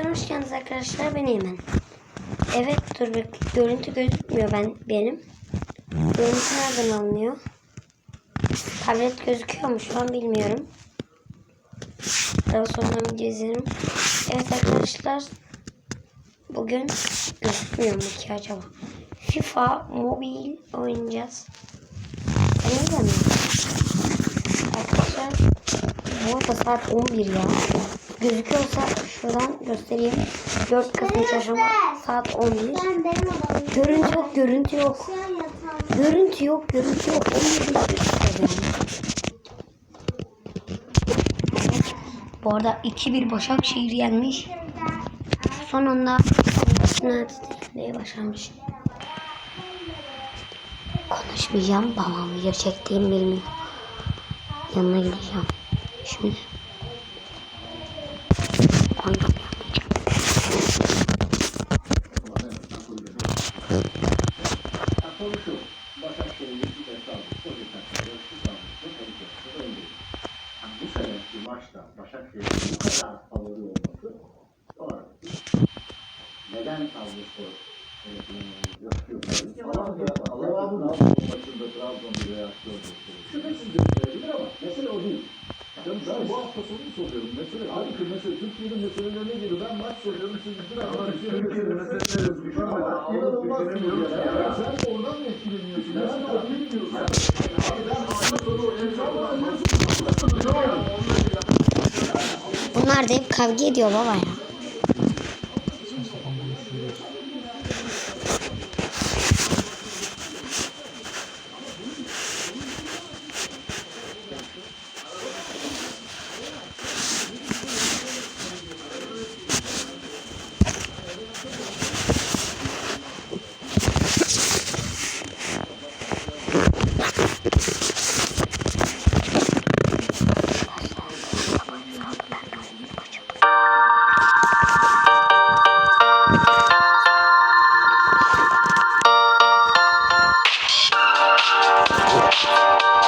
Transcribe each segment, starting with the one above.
Arkadaşlar hoş geldiniz arkadaşlar ben Eymen. Evet dur bir görüntü gözükmüyor ben benim. Görüntü nereden alınıyor? Tablet gözüküyor mu şu an bilmiyorum. Daha sonra video izlerim. Evet arkadaşlar bugün gözükmüyor mu ki acaba? FIFA mobil oynayacağız. Ben ne? Arkadaşlar bu arada saat 11 ya. Gözüküyorsa şuradan göstereyim. 4 Kasım çarşamba saat 11. Ben benim odamda. Görüntü yok, görüntü yok. Görüntü yok, görüntü yok. 11 Bu arada 2-1 Başakşehir yenmiş. Sonunda Üniversiteyi başarmış. Konuşmayacağım. Babam video çektiğimi bilmiyor. Yanına gideceğim. Şimdi. Oynayacağım. Konuşun. Başakşehir'in bir defa aldı. O yüzden yarıştık almıştı. Kadıköy'de öndeydi. Yani bu seneki maçta Başakşehir'in bu kadar favori olması doğru. Neden Trabzonspor yapıyor? Cevabını al. Maçında Trabzon bir reaksiyon gösteriyor. Şüphesiz gösterebilir ama mesele o değil. Canım ben bu hafta sonu soruyorum. Mesele abi ki mesele Türkiye'nin meselelerine geliyor. Ben maç soruyorum. Siz bütün hafta Türkiye'nin meselelerine düşünmeden inanılmaz diyoruz ya. Bunlar da hep kavga ediyor baba ya. you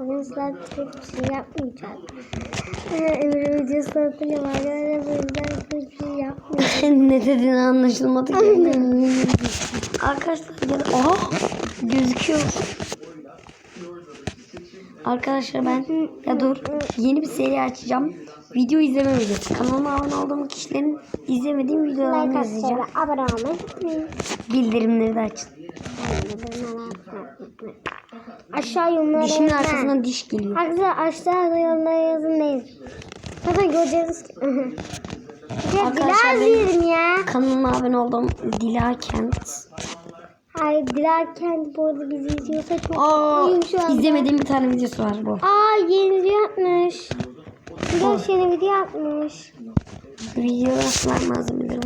bugün sizler bir şey yapmayacağız. Emre videosu hatırlıyorum arkadaşlar bu yüzden bir şey yapmayacağız. ne dediğini anlaşılmadı ki. Arkadaşlar gel. Aha gözüküyor. Arkadaşlar ben ya dur yeni bir seri açacağım. Video izleme videosu. Kanalıma abone olduğum kişilerin izlemediğim videolarını Like izleyeceğim. abone olmayı. Bildirimleri de açın. Aşağı yorumlara Dişimin yazın. arkasından diş geliyor. Arkadaşlar aşağı yorumlara yazın neyiz? Zaten göreceğiz ki. Ya Dilar diyelim ya. Kanalıma abone oldum. Dila Kent. Hayır Dilar kendi bu arada bizi izliyorsa çok Aa, mutluyum şu anda. izlemediğim bir tane videosu var bu. Aa yeni video atmış. Dilar yeni video atmış. Video rastlar malzemelerim.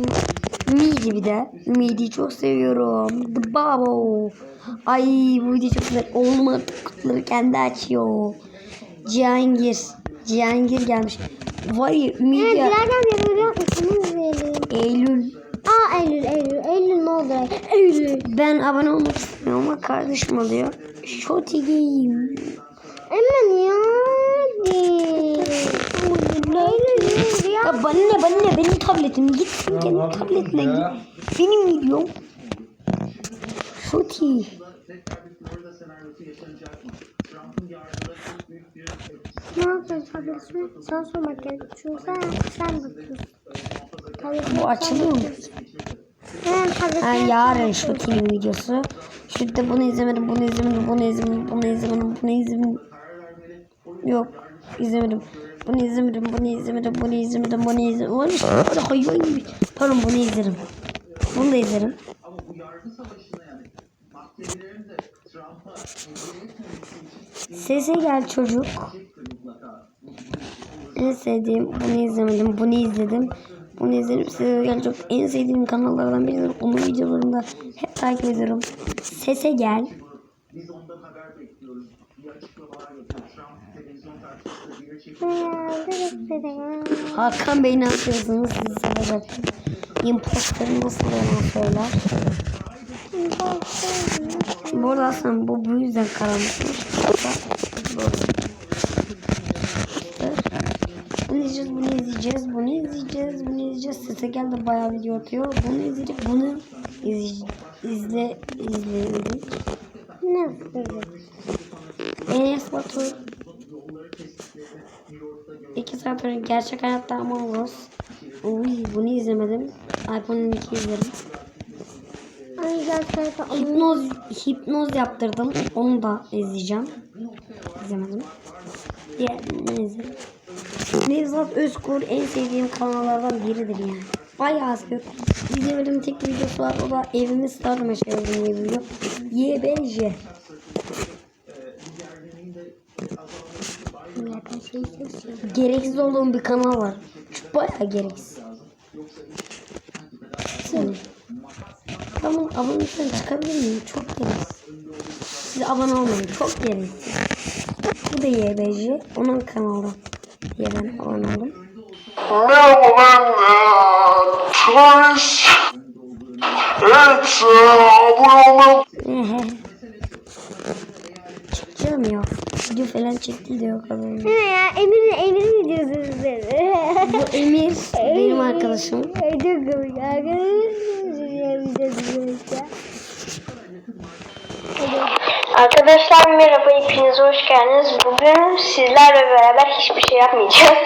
Midi bir de. Midi'yi çok seviyorum. The Babo. Ay bu video çok güzel. Oğlum kutuları kendi açıyor. Cihangir. Cihangir gelmiş. Var ya Ümit Evet ya. Dilar'dan yeni video atmış. Bunu izleyelim. Eylül. Aa Eylül Eylül. Eylül ne oldu? Eylül. Ben abone olmak istiyorum ama kardeşim oluyor. Shorty Game. Hemen ya. Eylül video Ya bana ne bana ne benim tabletim git sen kendi tabletine git. Benim videom. Shorty. Ne yapıyorsun tabletini? Sen sormak gerek. Çünkü sen, sen bakıyorsun. Tabletini Bu açılıyor mu? Ha, yarın Shorty'nin videosu. Şurada bunu izlemedim, bunu izlemedim, bunu izlemedim, bunu izlemedim, bunu izlemedim. Yok, izlemedim. Bunu izlemedim, bunu izlemedim, bunu izlemedim, bunu izlemedim. Var işte, hayvan gibi. Pardon bunu izlerim. Bunu da izlerim. Sese gel çocuk. En sevdiğim bunu izlemedim, bunu izledim. Bunu izledim. Sese gel çok en sevdiğim kanallardan biridir. Onun videolarında hep takip ediyorum. Sese gel. Hakan Bey ne yapıyorsunuz? Sizi severim. Imposter nasıl yalan söyler? Bu arada aslında bu bu yüzden karanlıkmış. Bunu izleyeceğiz, bunu izleyeceğiz, bunu izleyeceğiz, bunu izleyeceğiz. Sese geldi bayağı video atıyor. Bunu izledik, bunu izle, izle, izledik. Ne yapıyorsun? Enes Batur. İki saat önce gerçek hayatta Among Us. Uy, bunu izlemedim. iPhone 12 izledim. Ay gerçekten Hipnoz, hipnoz yaptırdım. Onu da izleyeceğim. İzlemedim. Diğer ne izledim? Nevzat Özkur en sevdiğim kanallardan biridir yani. Bayağı seviyorum. İzlemediğim tek bir videosu var. O da evimi sarma çevirdim diye bir video. YBJ. Zaten şey istiyorsun. Gereksiz olduğum bir kanal var. Şu bayağı gereksiz. Seni. Tamam abonelikten çıkabilir miyim? Çok gereksiz. Siz abone olmayın. Çok gereksiz. Bu da YBJ. Onun kanalı. Diye ben abone oldum. Merhaba ben Travis. Evet, abone olmayı Çıkacağım ya. Video falan çekti de yok adamın. Ne ya Emir Emir videosu izledi. Bu Emir benim arkadaşım. Ay çok komik. Videosu izledi. Arkadaşlar merhaba hepiniz hoş geldiniz. Bugün sizlerle beraber hiçbir şey yapmayacağız.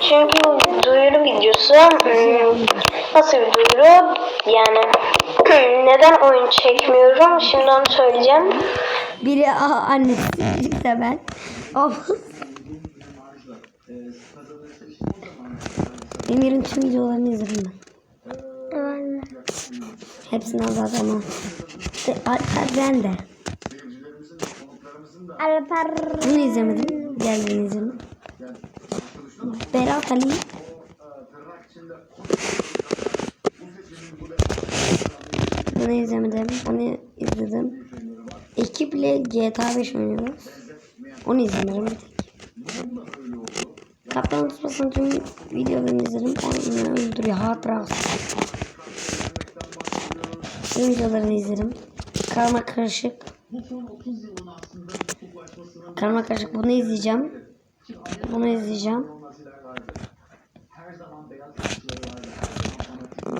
Çünkü bu duyuru videosu hmm, nasıl bir duyuru? Yani neden oyun çekmiyorum? Şimdi onu söyleyeceğim. Biri annesi, de ben. Emir'in tüm videolarını izledim ben. Zaten o. De, hatta ben de. Bunu izlemedim. Diğerlerini izledim. Berat Ali. Bunu izlemedim. Bunu izledim. Ekiple GTA 5 oynuyoruz. Onu izlemedim bir tek. Kaptan Tutmas'ın tüm videolarını izledim. Onu öldürüyor. Hatırası. Tüm videolarını izledim. Karma karışık. Karma karışık bunu izleyeceğim. Bunu izleyeceğim.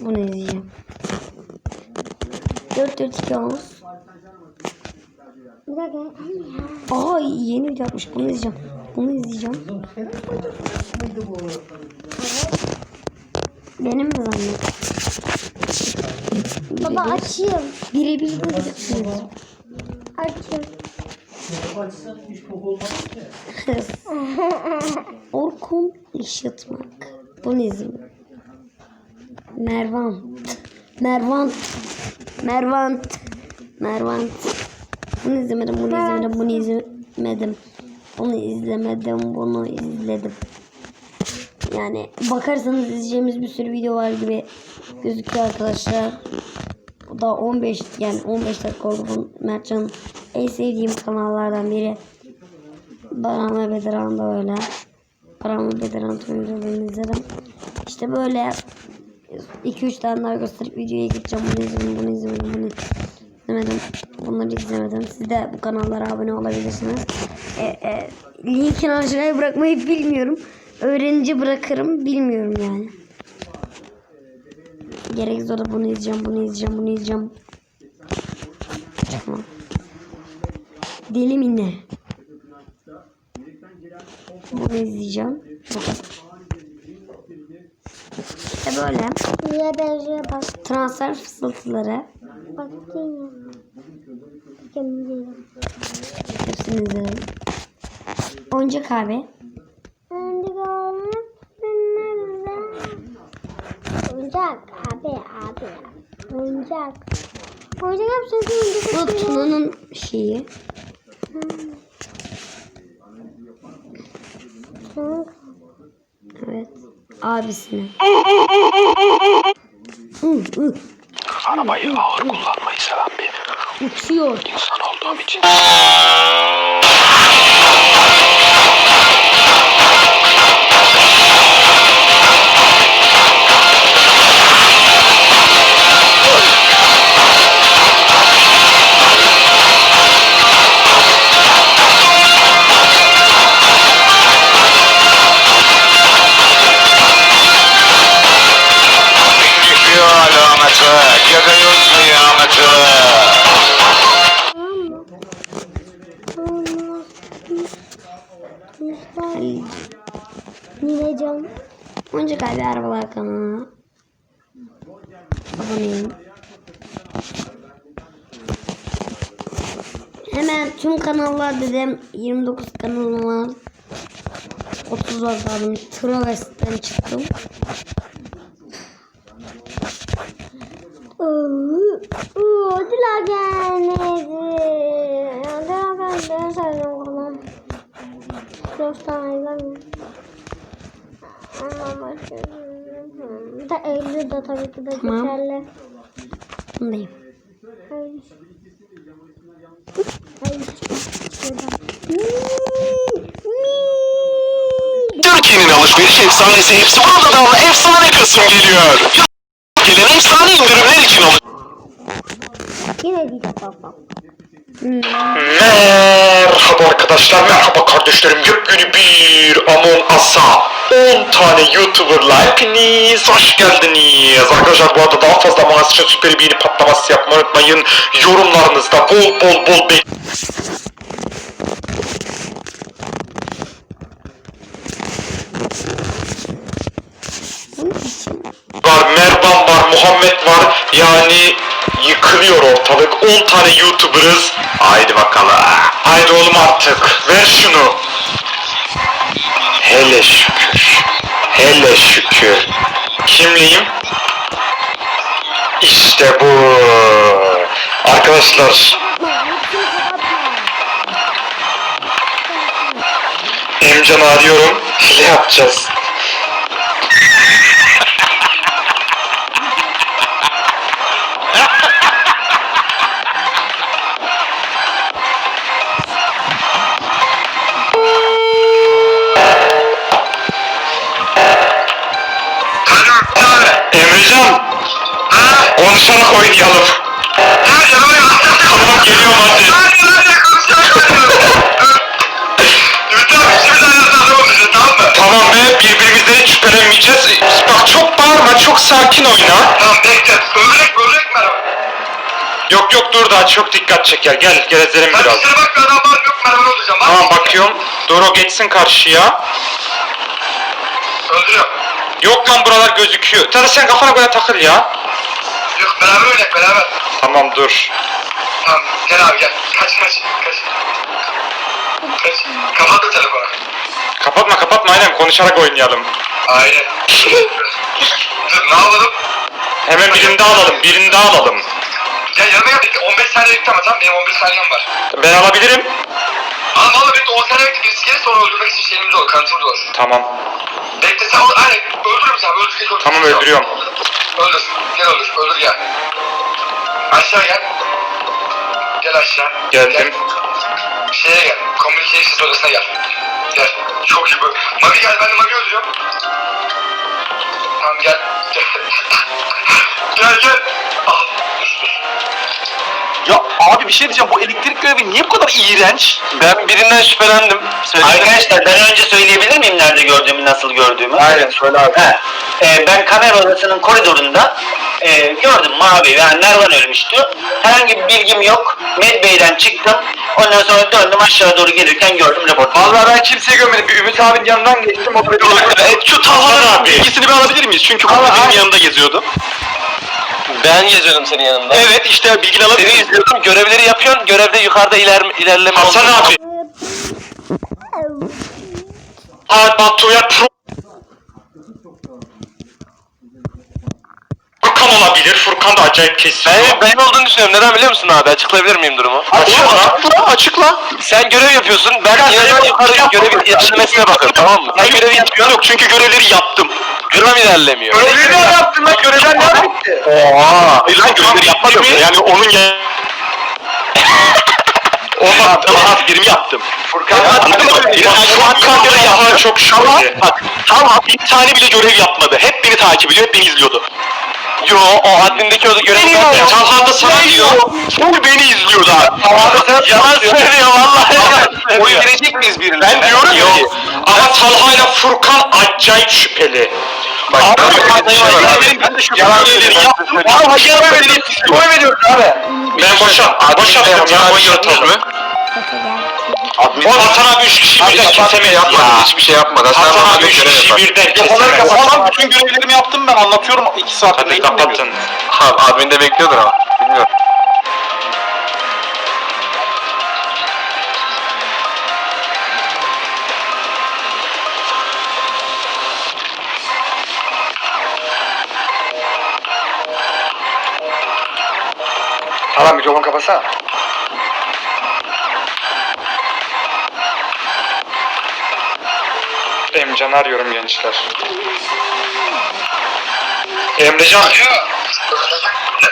Bunu izleyeceğim. 4 4 2 10. Bir dakika. Aa yeni video atmış. Bunu izleyeceğim. Bunu izleyeceğim. Benim mi zannet? Baba açayım. Birebir de gidiyorsunuz. Açayım. Orkun işitmek. Bunu izleyin. Mervan. Mervan. Mervan. Mervan. Bunu izlemedim, bunu izlemedim, bunu izlemedim. Bunu izlemedim, bunu izledim. Yani bakarsanız izleyeceğimiz bir sürü video var gibi gözüküyor arkadaşlar. Bu da 15 yani 15 dakika oldu Mertcan'ın en sevdiğim kanallardan biri. Baran ve Bedirhan da öyle. Baran ve Bedirhan oyuncularını izledim. İşte böyle 2-3 tane daha gösterip videoya geçeceğim. Bunu izledim, bunu izlemedim, bunu izlemedim. Bunları izlemedim. Siz de bu kanallara abone olabilirsiniz. E, e, linkini aşağıya bırakmayı bilmiyorum. Öğrenince bırakırım. Bilmiyorum yani. Gerekirse da bunu izleyeceğim, bunu izleyeceğim, bunu izleyeceğim. Tamam. Deli mi ne? Bunu izleyeceğim. Kadar. İşte böyle transfer fısıltıları hepsini abi. Hadi bakalım. Oyuncak abi abi. Oyuncak. Oyuncak yapacağız. Bu Tuna'nın şeyi. Evet. Abisine. Arabayı ağır kullanmayı seven bir uçuyor. insan olduğum için. Hemen tüm kanallar dedim. 29 kanalım var. 30 var pardon. Traves'ten çıktım. Ödüler gelmedi. Ödüler gelmedi. Ben oğlum. Dört tane gelmedi. Ama başlıyorum. Bir de Eylül de tabii ki de Tamam. geçerli. Bundayım. Eylül. Türkiye'nin alışveriş efsanesi hepsi Oradadan efsane kısım geliyor. Gelen efsane indirimler için alış... Yine değil baba. Merhaba arkadaşlar, merhaba kardeşlerim. Yepyeni bir Among Us'a 10 tane YouTuber'la hepiniz hoş geldiniz. Arkadaşlar bu arada daha fazla Among Us için süper bir yeni patlaması yapmayı unutmayın. Yorumlarınızda bol bol bol bek... var, Mervan var, Muhammed var. Yani yıkılıyor ortalık. 10 tane YouTuber'ız. Haydi bakalım. Haydi oğlum artık. Ver şunu. Hele şükür. Hele şükür. Kimliyim? İşte bu. Arkadaşlar Emcan'ı arıyorum. Hile yapacağız. Emrecan. Konuşarak oynayalım. tamam geliyorum hadi. Tamam be birbirimizden hiç şüphelenmeyeceğiz. Bak çok bağırma çok sakin oyna. Tamam bekle. Böbrek böbrek merhaba. Yok yok dur daha çok dikkat çeker. Gel gezelim Ben biraz. kusura bakma adam var yok merhaba olacağım. Bak. Tamam bakıyorum. Dur o geçsin karşıya. Öldürüyor. Yok lan buralar gözüküyor. Tabii sen kafana göre takıl ya. Yok beraber oynayalım beraber. Tamam dur. Tamam gel abi gel. Kaç kaç kaç. Kaç. Kapattı telefonu. Kapatma kapatma aynen konuşarak oynayalım. Aynen. Dur ne yapalım? Hemen birini daha alalım, birini daha alalım. Ya yanıma gel bekle 15 saniye bekle ama tamam benim 11 saniyem var. Ben alabilirim. Ama valla bekle 10 saniye bekle birisi gelir sonra öldürmek için şeyimiz olur kanıtımız olur. Tamam. Bekle sen onu aynen öldürürüm sen öldür geç öldür. Tamam, öldürüyorum. Öldür gel öldür öldür gel. Aşağı gel. Gel aşağı. Geldim. Gel. Şeye gel. Communications odasına gel. Gel. Çok iyi bu. Mavi gel ben de Mavi öldürüyorum. Tamam gel. gel gel. Al. Dur dur. Ya abi bir şey diyeceğim bu elektrik görevi niye bu kadar iğrenç? Ben birinden şüphelendim. Arkadaşlar ben önce söyleyebilir miyim nerede gördüğümü, nasıl gördüğümü? Aynen söyle abi. He. Ee, ben kamera odasının koridorunda e, gördüm mavi yani Nervan ölmüştü. Herhangi bir bilgim yok. Medbay'den çıktım. Ondan sonra döndüm aşağı doğru gelirken gördüm raportu. Vallahi ben kimseye görmedim. Bir Ümit abinin yanından geçtim. O böyle şu Talha'nın bilgisini bir alabilir miyiz? Çünkü bu benim yanımda geziyordu. Ben geziyordum senin yanında. Evet işte bilgini alabilir Seni izliyordum. Görevleri yapıyorsun. Görevde yukarıda iler, ilerleme Hasan oldu. abi. Abi Batu'ya pro... Furkan olabilir. Furkan da acayip kesiyor. Ben, benim olduğunu düşünüyorum. Neden biliyor musun abi? Açıklayabilir miyim durumu? Açıkla, açıkla. Sen görev yapıyorsun. Ben Ben görev yukarı yapmadım. görevin yetişmesine bakıyorum tamam mı? Ben görevi yapıyorum. Yok çünkü görevleri yaptım. Görevim ilerlemiyor. Görevleri ne yaptın lan? Görevler ne bitti? Oha. Hayır lan görevleri yapmadım. Yani onun ya... Ondan daha birimi yaptım. Furkan anladın mı? Furkan görev yaptı. Çok şükür. Bak tamam bir tane bile görev yapmadı. Hep beni takip ediyor, hep beni izliyordu. Yo o admindeki o da görevi Beni yapmıyor. Talha da sana diyor. Full beni izliyordu abi. Yalan söylüyor vallahi. Oy verecek miyiz birine? Ben diyorum ki. Ama Talha ile Furkan acayip şüpheli. Bak, Abi, ben de abi, ben de şu görevleri yaptım. Abi hayır veriyoruz. Oy veriyoruz abi. Ben boşa, boşaltıyorum ya boşaltalım. O Hasan abi üç kişi birden kesemez ya. Hiçbir şey yapmadı. Hasan abi üç kişi birden Onları kesemez. kapatalım. Bütün görevlerimi yaptım ben anlatıyorum. 2 saat. Hadi kapatın. Adminde bekliyordur ama. Bilmiyorum. Tamam mikrofonu kapatsana. Emrecan'ı arıyorum gençler. Emrecan Alo.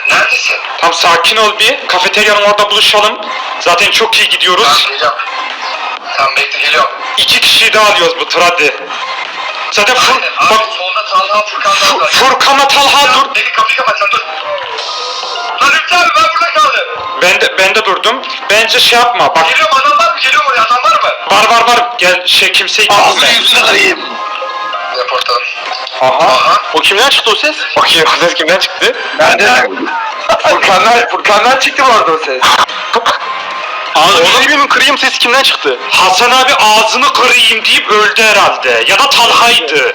Neredesin? tam sakin ol bir. Kafeteryanın orada buluşalım. Zaten çok iyi gidiyoruz. Tamam geliyorum. Tamam bekle geliyorum. İki kişiyi daha alıyoruz bu tradi. Zaten Fur, Aynen. Abi bak, solda Talha Furkan'dan Fu- var. Furkan'la Talha dur. Bekle kapıyı kapat sen dur. Abi ben burada kaldım. Ben de, ben de durdum. Bence şey yapma. Bak Geliyorum adam var mı? Geliyorum oraya adam var mı? var var var. Gel şey kimseyi Ağzını kesme. yüzünü kırayım. Raportalım. Aha. Aha. O kimden çıktı o ses? Bakayım o ses kimden çıktı? Ben de. Furkan'dan, Furkan'dan çıktı bu arada o ses. Ağzını yüzünü kırayım sesi kimden çıktı? Hasan abi ağzını kırayım deyip öldü herhalde. Ya da Talha'ydı.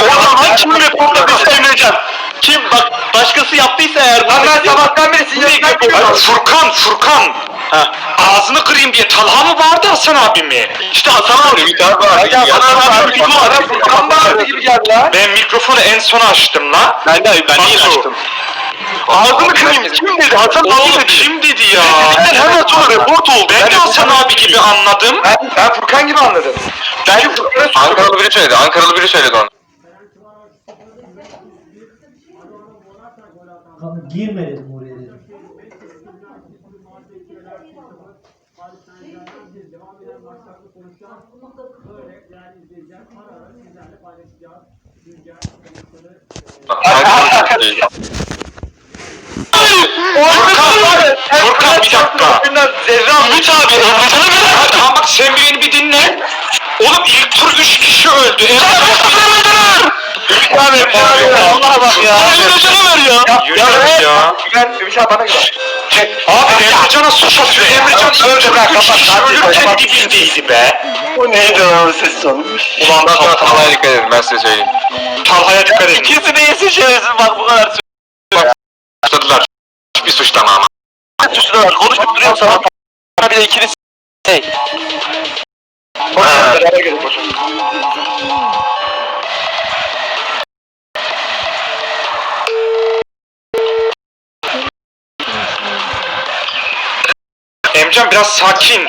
O zaman kimin reportla bir söyleyeceğim. Kim bak başkası yaptıysa eğer Lan ben sabahtan beri sinyalden Ay, geliyorum. Furkan, Furkan. Ha. Ağzını kırayım diye Talha mı vardı Hasan abi mi? İşte Hasan abi. Ümit abi vardı. Ya bana abi bir bana Furkan vardı gibi geldi lan. Ben mikrofonu en sona açtım la. Ben de ben niye açtım? Ağzını kırayım. Kim dedi? Hasan abi Oğlum dedi. kim dedi ya? Dedikten hemen sonra report oldu. Ben de Hasan abi gibi anladım. Ben, ben Furkan gibi anladım. Ben Furkan'a Ankaralı biri söyledi. Ankaralı biri söyledi onu. Kanka girme dedim oraya dedim. Furkan, Furkan bir dakika. Zerra Ümit abi. Sana Ha, Tamam bak sen beni bir dinle. Oğlum ilk tur 3 kişi öldü. Emre Abi. Ümit abi. Allah'a bak ya. Emrecan'a ver ya. Yürü ya. Güven Ümit abi bana güven. Abi Emrecan'a suç atıyor. Emrecan ilk Öldü tur be, 3 kapat, ölürken dibindeydi be. Bu neydi o ses sonu? Ulan Talha'ya Talha. dikkat edin ben size söyleyeyim. Talha'ya dikkat edin. İkisi de yesin şerefsiz bak bu kadar Suçladılar. Hiçbir suçlama ama. suçlular konuşup duruyorum sana. Bir de ikiniz şey. Boş ver, beraber gelin, boş Emrecan biraz sakin.